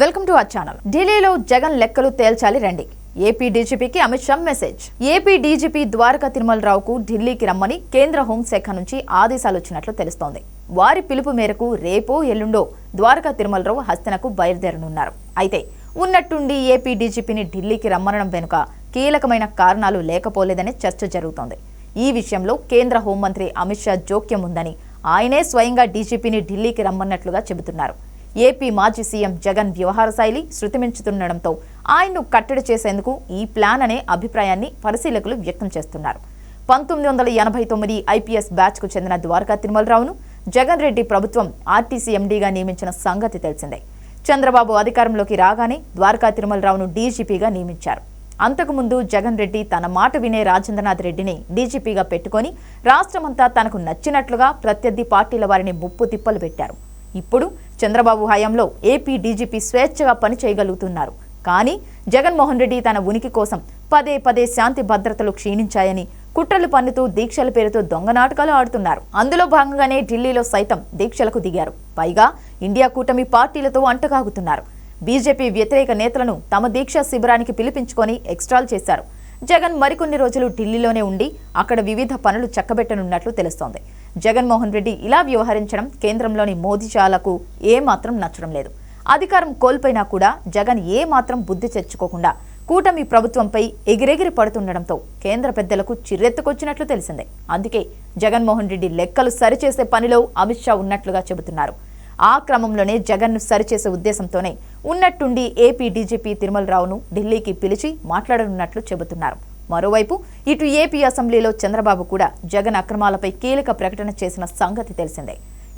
Welcome to our channel. ఢిల్లీలో జగన్ లెక్కలు తేల్చాలి రండి. AP డీజీపీకి Amit Shah message. AP DGP Dwaraka తిరుమలరావుకు ఢిల్లీకి రమ్మని కేంద్ర హోంశాఖ నుంచి ఆదేశాలు వచ్చినట్లు తెలుస్తోంది. వారి పిలుపు మేరకు రేపో ఎల్లుండో ద్వారకా తిరుమలరావు హస్తనకు బయలుదేరనున్నారు. అయితే ఉన్నట్టుండి ఏపీ డీజీపీని ఢిల్లీకి రమ్మనడం వెనుక కీలకమైన కారణాలు లేకపోలేదనే చర్చ జరుగుతోంది. ఈ విషయంలో కేంద్ర హోంమంత్రి అమిత్ షా జోక్యం ఉందని ఆయనే స్వయంగా డీజీపీని ఢిల్లీకి రమ్మన్నట్లుగా చెబుతున్నారు. ఏపీ మాజీ సీఎం జగన్ వ్యవహార శైలి శృతిమించుతుండడంతో ఆయన్ను కట్టడి చేసేందుకు ఈ ప్లాన్ అనే అభిప్రాయాన్ని పరిశీలకులు వ్యక్తం చేస్తున్నారు. పంతొమ్మిది వందల ఎనభై తొమ్మిది ఐపీఎస్ బ్యాచ్కు చెందిన ద్వారకా తిరుమలరావును జగన్ రెడ్డి ప్రభుత్వం ఆర్టీసీ ఎండీగా నియమించిన సంగతి తెలిసిందే. చంద్రబాబు అధికారంలోకి రాగానే ద్వారకా తిరుమలరావును డీజీపీగా నియమించారు. అంతకుముందు జగన్ రెడ్డి తన మాట వినే రాజేంద్రనాథ్ రెడ్డిని డీజీపీగా పెట్టుకొని రాష్ట్రమంతా తనకు నచ్చినట్లుగా ప్రత్యర్థి పార్టీల వారిని ముప్పు తిప్పలు పెట్టారు. ఇప్పుడు చంద్రబాబు హయాంలో ఏపీ డీజీపీ స్వేచ్ఛగా పని చేయగలుగుతున్నారు. కానీ జగన్మోహన్ రెడ్డి తన ఉనికి కోసం పదే పదే శాంతి భద్రతలు క్షీణించాయని కుట్రలు పన్నుతూ దీక్షల పేరుతో దొంగ నాటకాలు ఆడుతున్నారు. అందులో భాగంగానే ఢిల్లీలో సైతం దీక్షలకు దిగారు. పైగా ఇండియా కూటమి పార్టీలతో అంటకాగుతున్నారు బీజేపీ వ్యతిరేక నేతలను తమ దీక్షా శిబిరానికి పిలిపించుకొని ఎక్స్ట్రాల్ చేశారు. జగన్ మరికొన్ని రోజులు ఢిల్లీలోనే ఉండి అక్కడ వివిధ పనులు చక్కబెట్టనున్నట్లు తెలుస్తోంది. జగన్మోహన్ రెడ్డి ఇలా వ్యవహరించడం కేంద్రంలోని మోదీ చాలకు ఏమాత్రం నచ్చడం లేదు. అధికారం కోల్పోయినా కూడా జగన్ ఏమాత్రం బుద్ధి తెచ్చుకోకుండా కూటమి ప్రభుత్వంపై ఎగిరెగిరి పడుతుండడంతో కేంద్ర పెద్దలకు చిర్రెత్తుకొచ్చినట్లు తెలిసిందే. అందుకే జగన్మోహన్ రెడ్డి లెక్కలు సరిచేసే పనిలో అమిత్ షా ఉన్నట్లుగా చెబుతున్నారు. ఆ క్రమంలోనే జగన్ను సరిచేసే ఉద్దేశంతోనే ఉన్నట్టుండి ఏపీ డీజీపీ తిరుమలరావును ఢిల్లీకి పిలిచి మాట్లాడనున్నట్లు చెబుతున్నారు. మరోవైపు ఇటు ఏపీ అసెంబ్లీలో చంద్రబాబు కూడా జగన్ అక్రమాలపై కీలక ప్రకటన చేసిన సంగతి తెలిసిందే.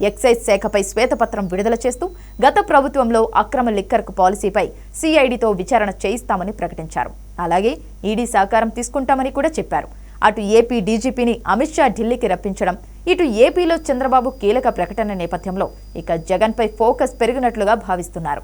ఎక్సైజ్ శాఖపై శ్వేతపత్రం విడుదల చేస్తూ గత ప్రభుత్వంలో అక్రమ లిక్కర్కు పాలసీపై సిఐడితో విచారణ చేయిస్తామని ప్రకటించారు. అలాగే ఈడీ సహకారం తీసుకుంటామని కూడా చెప్పారు. అటు ఏపీ డీజీపీని అమిత్ షా ఢిల్లీకి రప్పించడం ఇటు ఏపీలో చంద్రబాబు కీలక ప్రకటన నేపథ్యంలో ఇక జగన్పై ఫోకస్ పెరిగినట్లుగా భావిస్తున్నారు.